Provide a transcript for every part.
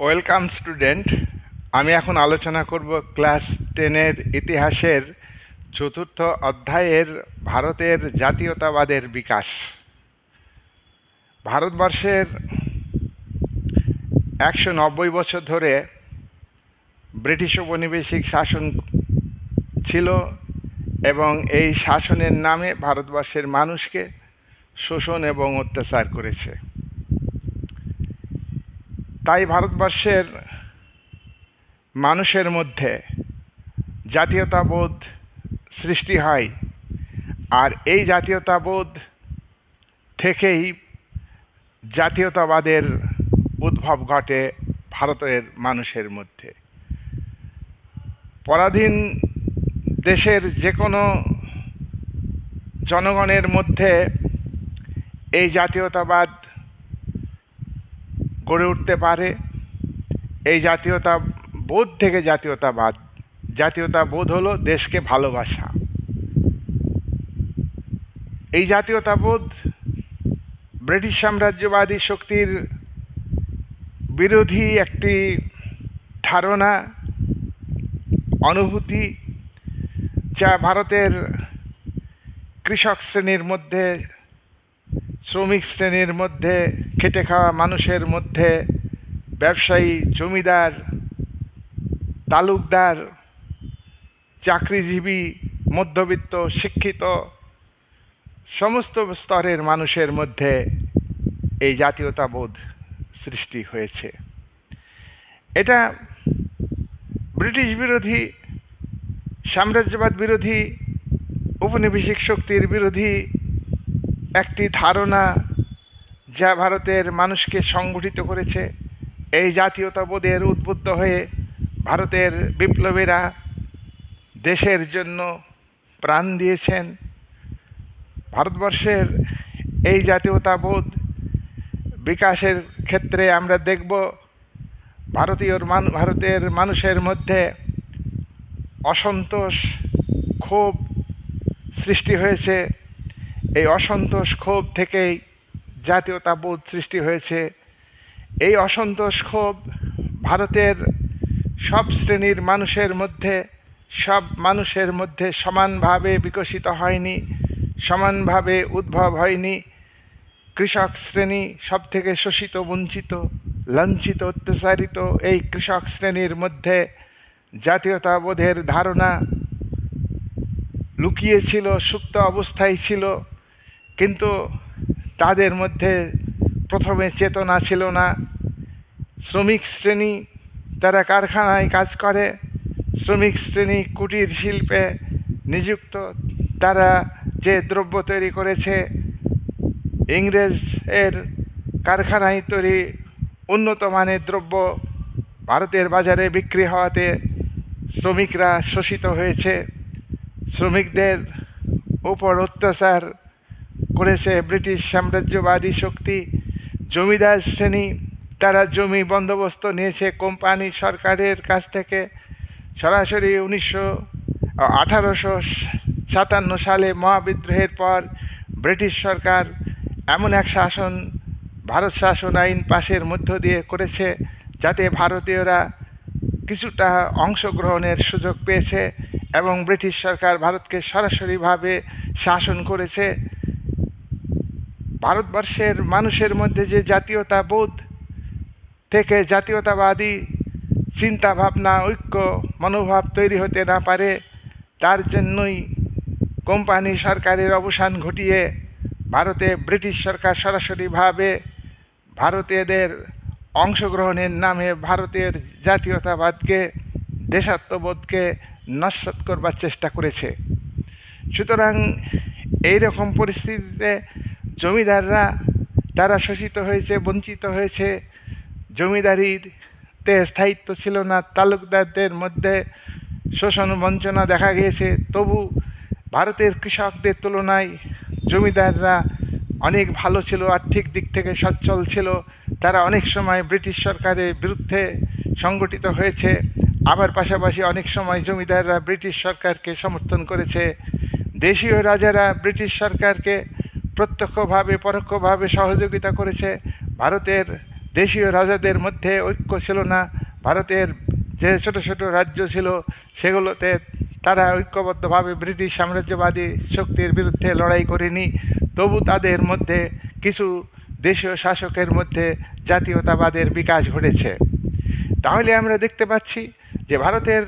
Welcome student আমি এখন আলোচনা করব ক্লাস টেনের ইতিহাসের চতুর্থ অধ্যায়ের ভারতের জাতীয়তাবাদের বিকাশ। ভারতবর্ষের একশো নব্বই বছর ধরে ব্রিটিশ উপনিবেশিক শাসন ছিল এবং এই শাসনের নামে ভারতবর্ষের মানুষকে শোষণ এবং অত্যাচার করেছে। তাই ভারতবর্ষের মানুষের মধ্যে জাতীয়তাবোধ সৃষ্টি হয়। আর এই জাতীয়তাবোধ থেকেই জাতীয়তাবাদের উদ্ভব ঘটে ভারতের মানুষের মধ্যে। পরাধীন দেশের যে কোনো জনগণের মধ্যে এই জাতীয়তাবাদ গড়ে উঠতে পারে। এই জাতীয়তা বোধ থেকে জাতীয়তাবাদ। জাতীয়তা বোধ হলো দেশকে ভালোবাসা। এই জাতীয়তাবোধ ব্রিটিশ সাম্রাজ্যবাদী শক্তির বিরোধী একটি ধারণা, অনুভূতি যা ভারতের কৃষক শ্রেণির মধ্যে শ্রমিক শ্রেণির মধ্যে, খেটে খাওয়া মানুষের মধ্যে, ব্যবসায়ী, জমিদার, তালুকদার, চাকরিজীবী, মধ্যবিত্ত, শিক্ষিত, সমস্ত স্তরের মানুষের মধ্যে এই জাতীয়তাবোধ সৃষ্টি হয়েছে। এটা ব্রিটিশ বিরোধী, সাম্রাজ্যবাদ বিরোধী উপনিবেশিক শক্তির বিরোধী একটি ধারণা যা ভারতের মানুষকে সংগঠিত করেছে। এই জাতীয়তাবোধের উদ্বুদ্ধ হয়ে ভারতের বিপ্লবীরা দেশের জন্য প্রাণ দিয়েছেন। ভারতবর্ষের এই জাতীয়তাবোধ বিকাশের ক্ষেত্রে আমরা দেখব ভারতীয় ভারতের মানুষের মধ্যে অসন্তোষ, ক্ষোভ সৃষ্টি হয়েছে। এই অসন্তোষ ক্ষোভ থেকেই জাতীয়তাবোধ সৃষ্টি হয়েছে। এই অসন্তোষ ক্ষোভ ভারতের সব শ্রেণির মানুষের মধ্যে, সব মানুষের মধ্যে সমানভাবে বিকশিত হয়নি, সমানভাবে উদ্ভব হয়নি। কৃষক শ্রেণি সব থেকে শোষিত, বঞ্চিত, লাঞ্ছিত, অত্যাচারিত এই কৃষক শ্রেণির মধ্যে জাতীয়তাবোধের ধারণা লুকিয়েছিল সুপ্ত অবস্থায় ছিল। কিন্তু তাদের মধ্যে প্রথমে চেতনা ছিল না। শ্রমিক শ্রেণি তারা কারখানায় কাজ করে, শ্রমিক শ্রেণি কুটির শিল্পে নিযুক্ত। তারা যে দ্রব্য তৈরি করেছে, ইংরেজ এর কারখানায় তৈরি উন্নত মানের দ্রব্য ভারতের বাজারে বিক্রি হওয়াতে শ্রমিকরা শোষিত হয়েছে। শ্রমিকদের উপর অত্যাচার করেছে ব্রিটিশ সাম্রাজ্যবাদী শক্তি। জমিদার শ্রেণি, তারা জমি বন্দোবস্ত নিয়েছে কোম্পানি সরকারের কাছ থেকে। সরাসরি উনিশশো আঠারোশো সাতান্ন সালে মহাবিদ্রোহের পর ব্রিটিশ সরকার এমন এক শাসন, ভারত শাসন আইন পাশের মধ্য দিয়ে করেছে, যাতে ভারতীয়রা কিছুটা অংশগ্রহণের সুযোগ পেয়েছে এবং ব্রিটিশ সরকার ভারতকে সরাসরিভাবে শাসন করেছে। ভারতবর্ষের মানুষের মধ্যে যে জাতীয়তাবোধ থেকে জাতীয়তাবাদী চিন্তা ভাবনা, ঐক্য, মনোভাব তৈরি হতে না পারে, তার জন্যই কোম্পানি সরকারের অবসান ঘটিয়ে ভারতে ব্রিটিশ সরকার সরাসরিভাবে ভারতীয়দের অংশগ্রহণের নামে ভারতের জাতীয়তাবাদকে, দেশাত্মবোধকে নস্বাত করবার চেষ্টা করেছে। সুতরাং এই রকম পরিস্থিতিতে জমিদাররা, তারা শোষিত হয়েছে, বঞ্চিত হয়েছে। জমিদারিতে স্থায়িত্ব ছিল না। তালুকদারদের মধ্যে শোষণ বঞ্চনা দেখা গিয়েছে। তবু ভারতের কৃষকদের তুলনায় জমিদাররা অনেক ভালো ছিল, আর্থিক দিক থেকে সচ্ছল ছিল। তারা অনেক সময় ব্রিটিশ সরকারের বিরুদ্ধে সংগঠিত হয়েছে। আবার পাশাপাশি অনেক সময় জমিদাররা ব্রিটিশ সরকারকে সমর্থন করেছে। দেশীয় রাজারা ব্রিটিশ সরকারকে প্রত্যক্ষভাবে, পরোক্ষভাবে সহযোগিতা করেছে। ভারতের দেশীয় রাজাদের মধ্যে ঐক্য ছিল না। ভারতের যে ছোট ছোট রাজ্য ছিল, সেগুলোতে তারা ঐক্যবদ্ধভাবে ব্রিটিশ সাম্রাজ্যবাদী শক্তির বিরুদ্ধে লড়াই করেনি। তবু তাদের মধ্যে কিছু দেশীয় শাসকের মধ্যে জাতীয়তাবাদের বিকাশ ঘটেছে। তাহলে আমরা দেখতে পাচ্ছি যে ভারতের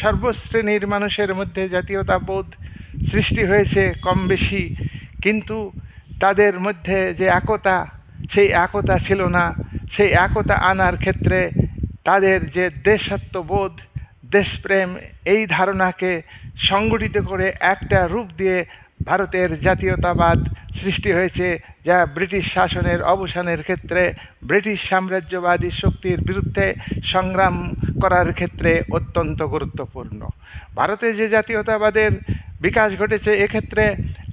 সর্বশ্রেণীর মানুষের মধ্যে জাতীয়তাবোধ সৃষ্টি হয়েছে কম বেশি। কিন্তু তাদের মধ্যে যে একতা, সেই একতা ছিল না। সেই একতা আনার ক্ষেত্রে তাদের যে দেশাত্মবোধ দেশপ্রেম, এই ধারণাকে সংগঠিত করে একটা রূপ দিয়ে ভারতের জাতীয়তাবাদ সৃষ্টি হয়েছে, যা ব্রিটিশ শাসনের অবসানের ক্ষেত্রে ব্রিটিশ সাম্রাজ্যবাদী শক্তির বিরুদ্ধে সংগ্রাম করার ক্ষেত্রে অত্যন্ত গুরুত্বপূর্ণ। ভারতে যে জাতীয়তাবাদের বিকাশ ঘটেছে, এক্ষেত্রে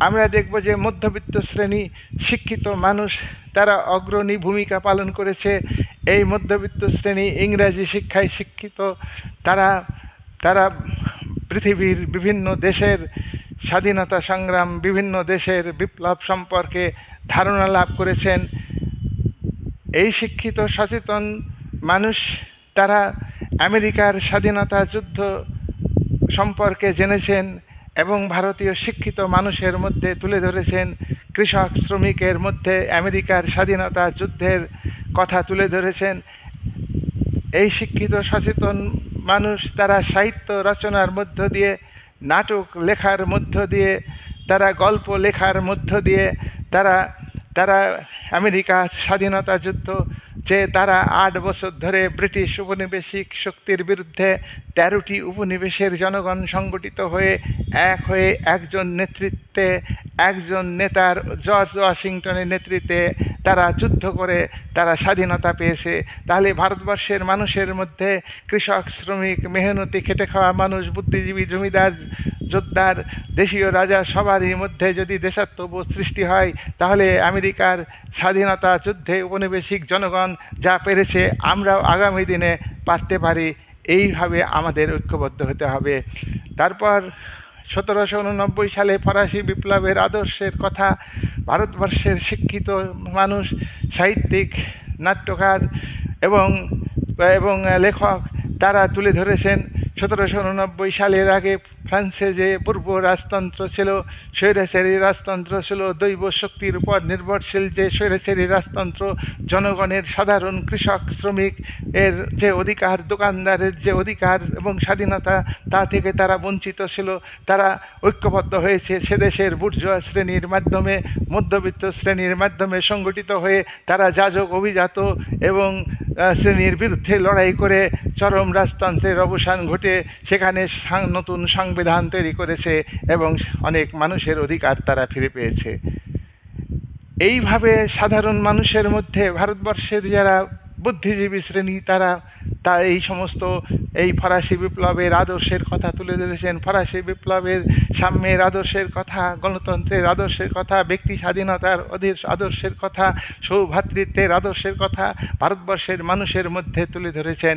আমরা দেখব যে মধ্যবিত্ত শ্রেণি শিক্ষিত মানুষ, তারা অগ্রণী ভূমিকা পালন করেছে। এই মধ্যবিত্ত শ্রেণি ইংরাজি শিক্ষায় শিক্ষিত। তারা তারা পৃথিবীর বিভিন্ন দেশের স্বাধীনতা সংগ্রাম, বিভিন্ন দেশের বিপ্লব সম্পর্কে ধারণা লাভ করেছেন। এই শিক্ষিত, সচেতন মানুষ, তারা আমেরিকার স্বাধীনতা যুদ্ধ সম্পর্কে জেনেছেন। এবং ভারতীয় শিক্ষিত মানুষের মধ্যে তুলে ধরেছেন কৃষক শ্রমিকের মধ্যে আমেরিকার স্বাধীনতা যুদ্ধের কথা তুলে ধরেছেন। এই শিক্ষিত সচেতন মানুষ তারা সাহিত্য রচনার মধ্য দিয়ে, নাটক লেখার মধ্য দিয়ে, তারা গল্প লেখার মধ্য দিয়ে, তারা তারা আমেরিকার স্বাধীনতা যুদ্ধ যে তারা আট বছর ধরে ব্রিটিশ উপনিবেশিক শক্তির বিরুদ্ধে তেরোটি উপনিবেশের জনগণ সংগঠিত হয়ে এক হয়ে একজন নেতৃত্বে, একজন নেতার জর্জ ওয়াশিংটনের নেতৃত্বে তারা যুদ্ধ করে, তারা স্বাধীনতা পেয়েছে। তাহলে ভারতবর্ষের মানুষের মধ্যে কৃষক, শ্রমিক, মেহনতি, খেটে খাওয়া মানুষ, বুদ্ধিজীবী, জমিদার যোদ্ধার দেশীয় রাজা সবারই মধ্যে যদি দেশাত্মবোধ সৃষ্টি হয়, তাহলে আমেরিকার স্বাধীনতা যুদ্ধে উপনিবেশিক জনগণ যা পেরেছে, আমরাও আগামী দিনে পারতে পারি। এইভাবে আমাদের ঐক্যবদ্ধ হতে হবে। তারপর সতেরোশো উননব্বই সালে ফরাসি বিপ্লবের আদর্শের কথা ভারতবর্ষের শিক্ষিত মানুষ, সাহিত্যিক, নাট্যকার এবং এবং লেখক তারা তুলে ধরেছেন। সতেরোশো উননব্বই সালের আগে ফ্রান্সে যে পূর্ব রাজতন্ত্র ছিল, স্বৈরাচারী রাজতন্ত্র ছিল, দৈব শক্তির উপর নির্ভরশীল যে স্বৈরাচারী রাজতন্ত্র, জনগণের সাধারণ কৃষক, শ্রমিক, এর যে অধিকার, দোকানদারের যে অধিকার এবং স্বাধীনতা, তা থেকে তারা বঞ্চিত ছিল। তারা ঐক্যবদ্ধ হয়েছে সে দেশের বুর্জোয়া শ্রেণির মাধ্যমে, মধ্যবিত্ত শ্রেণির মাধ্যমে সংগঠিত হয়ে তারা যাজক, অভিজাত এবং শ্রেণির বিরুদ্ধে লড়াই করে চরম রাজতন্ত্রের অবসান ঘটে, সেখানে নতুন সংবিধান তৈরি করেছে এবং অনেক মানুষের অধিকার তারা ফিরে পেয়েছে। এইভাবে সাধারণ মানুষের মধ্যে ভারতবর্ষের যারা বুদ্ধিজীবী শ্রেণি, তারা তা এই সমস্ত এই ফরাসি বিপ্লবের আদর্শের কথা তুলে ধরেছেন। ফরাসি বিপ্লবের সাম্যের আদর্শের কথা, গণতন্ত্রের আদর্শের কথা, ব্যক্তি স্বাধীনতার আদর্শের কথা সৌভ্রাতৃত্বের আদর্শের কথা ভারতবর্ষের মানুষের মধ্যে তুলে ধরেছেন।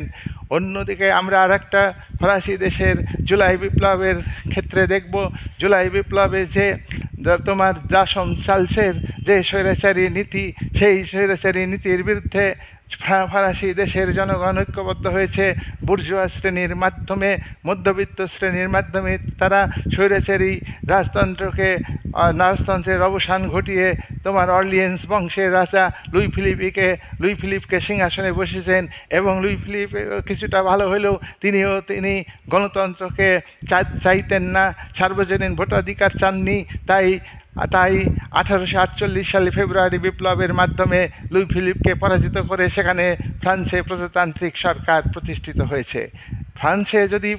অন্যদিকে আমরা আর একটা ফরাসি দেশের জুলাই বিপ্লবের ক্ষেত্রে দেখব। জুলাই বিপ্লবে যে তোমার দাসম চালসের যে স্বৈরাচারী নীতি, সেই স্বৈরাচারী নীতির বিরুদ্ধে ফরাসি দেশের জনগণ ঐক্যবদ্ধ হয়েছে। বুর্জোয়া শ্রেণির মাধ্যমে, মধ্যবিত্ত শ্রেণির মাধ্যমে তারা স্বৈরাচারী রাজতন্ত্রকে রাজতন্ত্রের অবসান ঘটিয়ে তোমার অর্লিয়েন্স বংশের রাজা লুই ফিলিপিকে, লুই ফিলিপকে সিংহাসনে বসেছেন এবং লুই ফিলিপ কিছুটা ভালো হলেও তিনিও তিনি গণতন্ত্রকে চাইতেন না, সার্বজনীন ভোটাধিকার চাননি, তাই তাই আঠারোশো আটচল্লিশ সালে ফেব্রুয়ারি বিপ্লবের মাধ্যমে লুই ফিলিপকে পরাজিত করে সেখানে ফ্রান্সে প্রজাতান্ত্রিক সরকার প্রতিষ্ঠিত হয়েছে। ফ্রান্সে যদি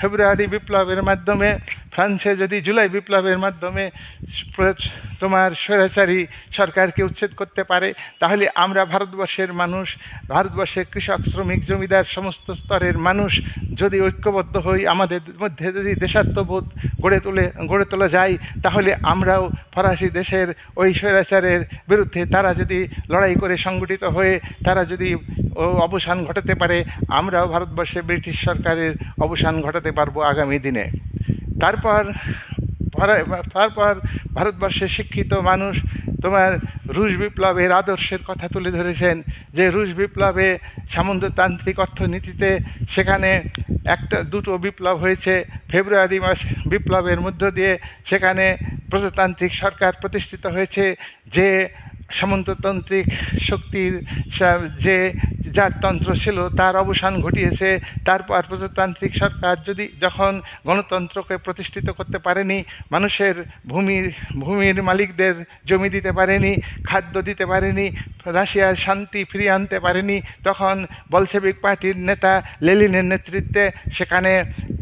ফেব্রুয়ারি বিপ্লবের মাধ্যমে, ফ্রান্সে যদি জুলাই বিপ্লবের মাধ্যমে তোমার স্বৈরাচারী সরকারকে উচ্ছেদ করতে পারে, তাহলে আমরা ভারতবর্ষের মানুষ ভারতবর্ষের কৃষক, শ্রমিক, জমিদার, সমস্ত স্তরের মানুষ যদি ঐক্যবদ্ধ হই, আমাদের মধ্যে যদি দেশাত্মবোধ গড়ে তুলে, গড়ে তোলা যায়, তাহলে আমরাও ফরাসি দেশের ওই স্বৈরাচারের বিরুদ্ধে তারা যদি লড়াই করে সংগঠিত হয়ে, তারা যদি অবসান ঘটাতে পারে, আমরাও ভারতবর্ষে ব্রিটিশ সরকারের অবসান ঘটাতে পারব আগামী দিনে। তারপর তারপর ভারতবর্ষের শিক্ষিত মানুষ তোমার রুশ বিপ্লবের আদর্শের কথা তুলে ধরেছেন যে রুশ বিপ্লবে সামন্ততান্ত্রিক অর্থনীতিতে সেখানে একটা, দুটো বিপ্লব হয়েছে। ফেব্রুয়ারি মাস বিপ্লবের মধ্য দিয়ে সেখানে প্রজাতান্ত্রিক সরকার প্রতিষ্ঠিত হয়েছে যে সামন্ততান্ত্রিক শক্তির, যে যার তন্ত্র ছিল, তার অবসান ঘটিয়েছে। তারপর প্রজাতান্ত্রিক সরকার যদি যখন গণতন্ত্রকে প্রতিষ্ঠিত করতে পারেনি, মানুষের ভূমির ভূমির মালিকদের জমি দিতে পারেনি, খাদ্য দিতে পারেনি, রাশিয়ার শান্তি ফিরিয়ে আনতে পারেনি, তখন বলসেবিক পার্টির নেতা লেলিনের নেতৃত্বে সেখানে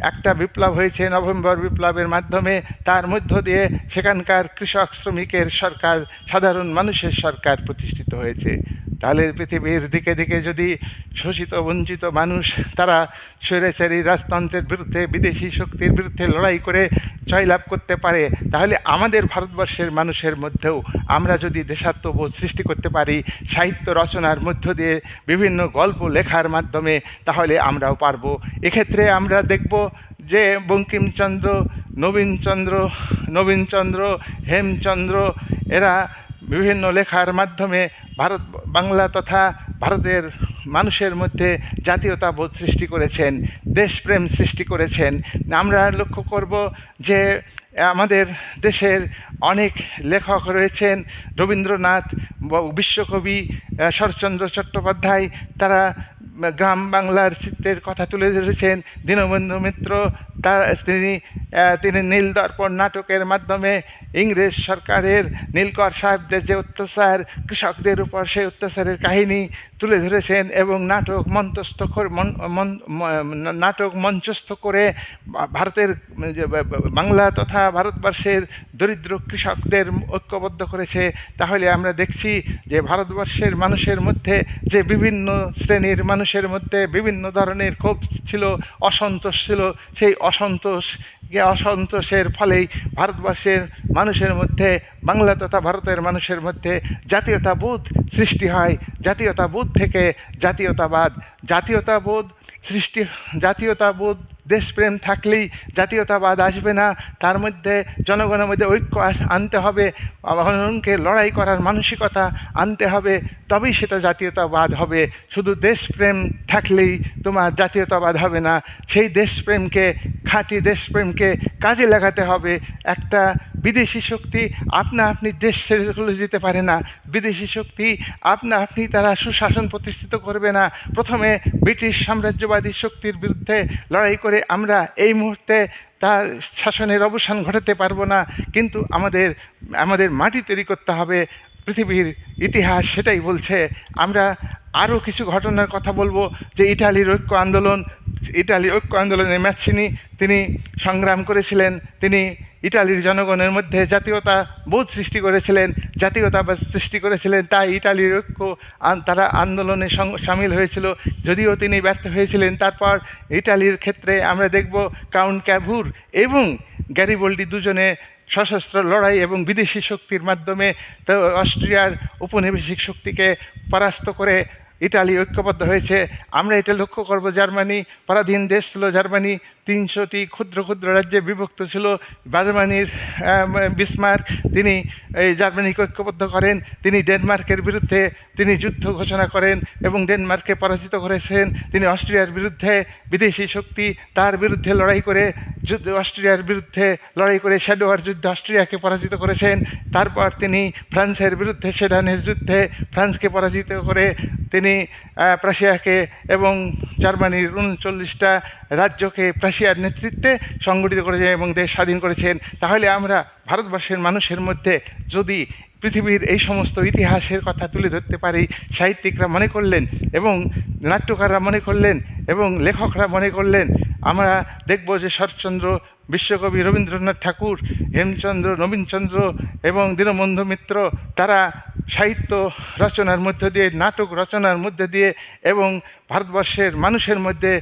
একটা বিপ্লব হয়েছে, নভেম্বর বিপ্লবের মাধ্যমে। তার মধ্য দিয়ে সেখানকার কৃষক শ্রমিকের সরকার, সাধারণ মানুষের সরকার প্রতিষ্ঠিত হয়েছে। তাহলে পৃথিবীর দিকে দিকে যদি শোষিত, বঞ্চিত মানুষ, তারা স্বৈরাচারী রাজতন্ত্রের বিরুদ্ধে, বিদেশি শক্তির বিরুদ্ধে লড়াই করে জয়লাভ করতে পারে, তাহলে আমাদের ভারতবর্ষের মানুষের মধ্যেও আমরা যদি দেশাত্মবোধ সৃষ্টি করতে পারি, সাহিত্য রচনার মধ্য দিয়ে বিভিন্ন গল্প লেখার মাধ্যমে, তাহলে আমরাও পারব। এক্ষেত্রে আমরা দেখব যে বঙ্কিমচন্দ্র, নবীনচন্দ্র নবীনচন্দ্র, হেমচন্দ্র, এরা বিভিন্ন লেখার মাধ্যমে ভারত, বাংলা তথা ভারতের মানুষের মধ্যে জাতীয়তাবোধ সৃষ্টি করেছেন, দেশপ্রেম সৃষ্টি করেছেন। আমরা লক্ষ্য করব যে, আমাদের দেশের অনেক লেখক রয়েছেন। রবীন্দ্রনাথ বিশ্বকবি শরৎচন্দ্র চট্টোপাধ্যায়, তারা গ্রাম বাংলার চিত্রের কথা তুলে ধরেছেন দীনবন্ধু মিত্র। তার তিনি তিনি নীল দর্পণ নাটকের মাধ্যমে ইংরেজ সরকারের নীলকর সাহেবদের যে অত্যাচার, কৃষকদের উপর সেই অত্যাচারের কাহিনী তুলে ধরেছেন এবং নাটক মঞ্চস্থ নাটক মঞ্চস্থ করে ভারতের বাংলা তথা ভারতবর্ষের দরিদ্র কৃষকদের ঐক্যবদ্ধ করেছে। তাহলে আমরা দেখছি যে ভারতবর্ষের মানুষের মধ্যে যে বিভিন্ন শ্রেণির মানুষের মধ্যে বিভিন্ন ধরনের ক্ষোভ ছিল, অসন্তোষ ছিল, সেই অসন্তোষ অসন্তোষের ফলেই ভারতবর্ষের মানুষের মধ্যে, বাংলা তথা ভারতের মানুষের মধ্যে জাতীয়তাবোধ সৃষ্টি হয়। জাতীয়তাবোধ থেকে জাতীয়তাবাদ। জাতীয়তাবোধ সৃষ্টি, জাতীয়তাবোধ দেশপ্রেম থাকলেই জাতীয়তাবাদ আসবে না। তার মধ্যে জনগণের মধ্যে ঐক্য আনতে হবে। অনকে লড়াই করার মানসিকতা আনতে হবে। তবেই সেটা জাতীয়তাবাদ হবে। শুধু দেশপ্রেম থাকলেই তোমার জাতীয়তাবাদ হবে না। সেই দেশপ্রেমকে, খাঁটি দেশপ্রেমকে কাজে লাগাতে হবে। একটা বিদেশি শক্তি আপনা আপনি দেশ ছেড়ে যেতে পারে না। বিদেশি শক্তি আপনা আপনি তারা সুশাসন প্রতিষ্ঠিত করবে না। প্রথমে ব্রিটিশ সাম্রাজ্যবাদী শক্তির বিরুদ্ধে লড়াই করে আমরা এই মুহূর্তে তার শাসনের অবসান ঘটাতে পারব না, কিন্তু আমাদের আমাদের মাটি তৈরি করতে হবে, পৃথিবীর ইতিহাস সেটাই বলছে। আমরা আরও কিছু ঘটনার কথা বলব, যে ইটালির ঐক্য আন্দোলন ইটালি ঐক্য আন্দোলনের ম্যাচিনি তিনি সংগ্রাম করেছিলেন, তিনি ইটালির জনগণের মধ্যে জাতীয়তা বোধ সৃষ্টি করেছিলেন, জাতীয়তাবাদ সৃষ্টি করেছিলেন, তাই ইটালির ঐক্য তারা আন্দোলনে সামিল হয়েছিল। যদিও তিনি ব্যর্থ হয়েছিলেন, তারপর ইটালির ক্ষেত্রে আমরা দেখব কাউন্ট ক্যাভুর এবং গ্যারিবোল্ডি দুজনে সশস্ত্র লড়াই এবং বিদেশি শক্তির মাধ্যমে অস্ট্রিয়ার উপনিবেশিক শক্তিকে পরাস্ত করে ইটালি ঐক্যবদ্ধ হয়েছে। আমরা এটা লক্ষ্য করব, জার্মানি, পরাধীন দেশ ছিল জার্মানি তিনশোটি ক্ষুদ্র ক্ষুদ্র রাজ্যে বিভক্ত ছিল। জার্মানির বিসমার্ক, তিনি এই জার্মানিকে ঐক্যবদ্ধ করেন, তিনি ডেনমার্কের বিরুদ্ধে তিনি যুদ্ধ ঘোষণা করেন এবং ডেনমার্ককে পরাজিত করেছেন। তিনি অস্ট্রিয়ার বিরুদ্ধে বিদেশি শক্তি, তার বিরুদ্ধে লড়াই করে যুদ্ধ, অস্ট্রিয়ার বিরুদ্ধে লড়াই করে শ্যাডোয়ার যুদ্ধে অস্ট্রিয়াকে পরাজিত করেছেন। তারপর তিনি ফ্রান্সের বিরুদ্ধে, সেডানের যুদ্ধে ফ্রান্সকে পরাজিত করে তিনি প্রাশিয়াকে এবং জার্মানির উনচল্লিশটা রাজ্যকে প্রাশিয়ার নেতৃত্বে সংগঠিত করেছেন এবং দেশ স্বাধীন করেছেন, তাহলে আমরা ভারতবর্ষের মানুষের মধ্যে যদি পৃথিবীর এই সমস্ত ইতিহাসের কথা তুলে ধরতে পারি, সাহিত্যিকরা মনে করলেন এবং নাট্যকাররা মনে করলেন এবং লেখকরা মনে করলেন, আমরা দেখব যে শরৎচন্দ্র বিশ্বকবি রবীন্দ্রনাথ ঠাকুর, হেমচন্দ্র, নবীনচন্দ্র এবং দীনবন্ধু মিত্র, তারা সাহিত্য রচনার মধ্য দিয়ে, নাটক রচনার মধ্যে দিয়ে এবং ভারতবর্ষের মানুষের মধ্যে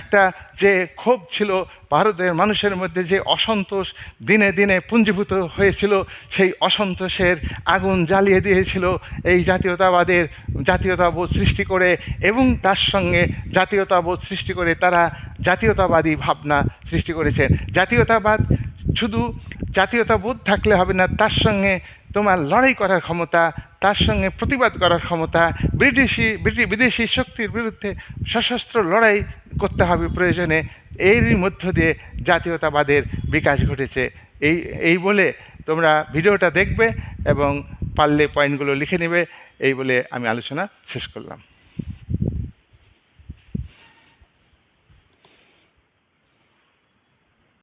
একটা যে ক্ষোভ ছিল, ভারতের মানুষের মধ্যে যে অসন্তোষ দিনে দিনে পুঞ্জীভূত হয়েছিল, সেই অসন্তোষের আগুন জ্বালিয়ে দিয়েছিল এই জাতীয়তাবাদের জাতীয়তাবোধ সৃষ্টি করে এবং তার সঙ্গে জাতীয়তাবোধ সৃষ্টি করে তারা জাতীয়তাবাদী ভাবনা সৃষ্টি করেছেন। জাতীয়তাবাদ শুধু জাতীয়তাবোধ থাকলে হবে না, তার সঙ্গে তোমার লড়াই করার ক্ষমতা, তার সঙ্গে প্রতিবাদ করার ক্ষমতা, ব্রিটিশি, ব্রিটি- বিদেশি শক্তির বিরুদ্ধে সশস্ত্র লড়াই করতে হবে প্রয়োজনে। এরই মধ্য দিয়ে জাতীয়তাবাদের বিকাশ ঘটেছে। এই এই বলে তোমরা ভিডিওটা দেখবে এবং পারলে পয়েন্টগুলো লিখে নেবে। এই বলে আমি আলোচনা শেষ করলাম।